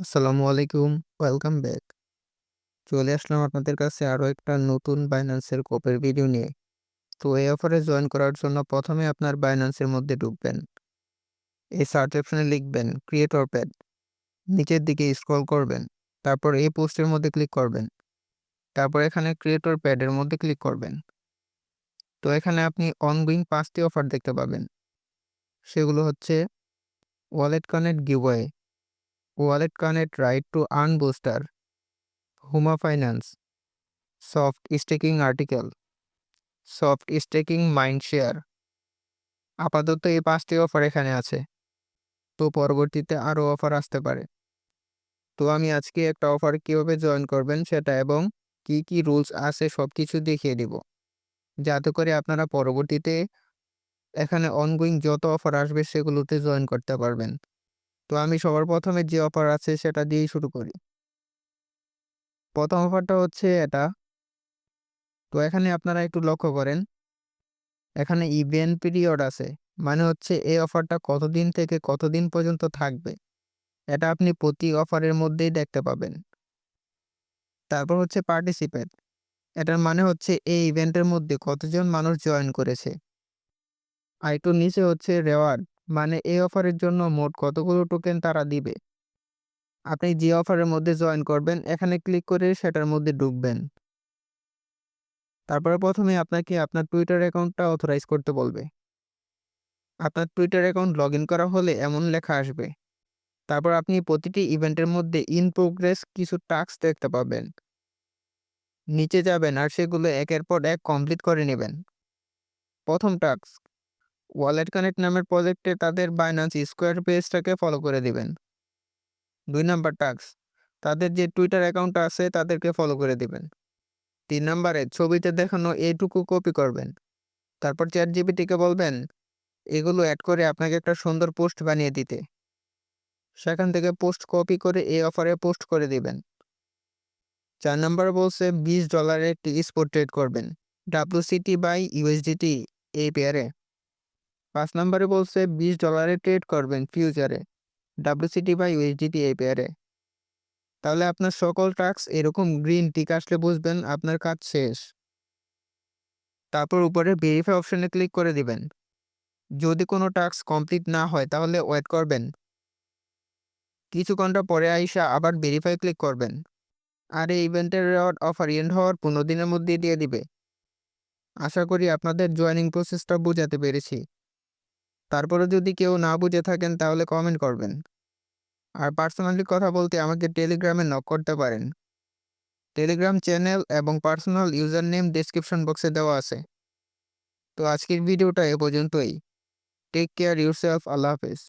আসসালামু আলাইকুম, welcome back. চলে আসলাম আপনাদের কাছে আরও একটা নতুন বাইন্যান্সের কোপের ভিডিও নিয়ে। তো এই অফারে জয়েন করার জন্য প্রথমে আপনার বাইন্যান্সের মধ্যে ঢুকবেন। এই সার্চ অপশনে লিখবেন ক্রিয়েটর প্যাড। নিচের দিকে স্ক্রল করবেন। তারপর এই পোস্টের মধ্যে ক্লিক করবেন। তারপর এখানে ক্রিয়েটর প্যাডের মধ্যে ক্লিক করবেন। তো এখানে আপনি অনগোয়িং পাঁচটি অফার দেখতে পাবেন। সেগুলো হচ্ছে wallet connect giveaway wallet connect write to earn booster, Huma finance, soft staking article, soft staking mind share. আপাতত এই পাঁচটি অফার এখানে আছে। তো পরবর্তীতে আরও অফার আসতে পারে। তো আমি আজকে একটা অফার কীভাবে জয়েন করবেন সেটা এবং কি কি রুলস আছে সব কিছু দেখিয়ে দিব। যাতে করে আপনারা পরবর্তীতে এখানে অনগোয়িং যত অফার আসবে সেগুলোতে জয়েন করতে পারবেন। তো আমি সবার প্রথমে যে অফার আছে সেটা দিয়েই শুরু করি। প্রথম অফারটা হচ্ছে এটা। তো এখানে আপনারা একটু লক্ষ্য করেন। এখানে ইভেন্ট পিরিয়ড আছে। মানে হচ্ছে এই অফারটা কতদিন থেকে কতদিন পর্যন্ত থাকবে? এটা আপনি প্রতি অফারের মধ্যেই দেখতে পাবেন। তারপর হচ্ছে পার্টিসিপেট এটার মানে হচ্ছে এই ইভেন্টের মধ্যে কতজন মানুষ জয়েন করেছে। আর একটু নিচে হচ্ছে রেওয়ার্ড মানে এই অফারের জন্য মোট কতগুলো টোকেন তারা দিবে? আপনি যে অফারের মধ্যে জয়েন করবেন, এখানে ক্লিক করে সেটার মধ্যে ঢুকবেন। তারপরে প্রথমে আপনাকে আপনার টুইটার অ্যাকাউন্টটা অথরাইজ করতে বলবে। আপনার টুইটার অ্যাকাউন্ট লগ করা হলে এমন লেখা আসবে। তারপর আপনি প্রতিটি ইভেন্টের মধ্যে ইন প্রোগ্রেস কিছু টাস্ক দেখতে পাবেন। নিচে যাবেন আর সেগুলো একের পর এক কমপ্লিট করে নেবেন। প্রথম টাস্ক ওয়ালেট কানেক্ট নামের প্রজেক্টে তাদের বাইন্যান্স স্কোয়ার পেজটাকে ফলো করে দিবেন। দুই নাম্বার টাস্ক, তাদের যে টুইটার অ্যাকাউন্ট আছে তাদেরকে ফলো করে দিবেন। তিন নম্বরে, ছবিতে দেখানো এইটুকু কপি করবেন। তারপর চ্যাট জিবিটিকে বলবেন, এগুলো অ্যাড করে আপনাকে একটা সুন্দর পোস্ট বানিয়ে দিতে। সেখান থেকে পোস্ট কপি করে এই অফারে পোস্ট করে দিবেন। চার নম্বর বলছে, বিশ ডলারে একটি স্পোর্ট ট্রেড করবেন। ডাব্লুসিটি বাই ইউএসডিটি এই পেয়ারে পাঁচ নম্বরে বলছে, বিশ ডলারে ট্রেড করবেন ফিউচারে ডাব্লুসিটি বা ইউএসডিটি এই পেয়ারে তাহলে আপনার সকল টাস্ক এরকম গ্রিন টিক আসলে বুঝবেন, আপনার কাজ শেষ। তারপর উপরে ভেরিফাই অপশনে ক্লিক করে দিবেন। যদি কোনো টাস্ক কমপ্লিট না হয়, তাহলে ওয়েট করবেন। কিছু ঘণ্টা পরে আইসা আবার ভেরিফাই ক্লিক করবেন। আর এই ইভেন্টের অফার এন্ড হওয়ার পনেরো দিনের মধ্যেই দিয়ে দিবে। আশা করি আপনাদের জয়েনিং প্রসেসটা বোঝাতে পেরেছি। তারপরে যদি কেউ না বুঝে থাকেন, তাহলে কমেন্ট করবেন। আর পার্সোনালি কথা বলতে আমাকে টেলিগ্রামে নক করতে পারেন। টেলিগ্রাম চ্যানেল এবং পার্সোনাল ইউজার নেম ডিসক্রিপশন বক্সে দেওয়া আছে। তো আজকের ভিডিওটা এ পর্যন্তই। টেক কেয়ার ইউরসেলফ আল্লাহ হাফেজ।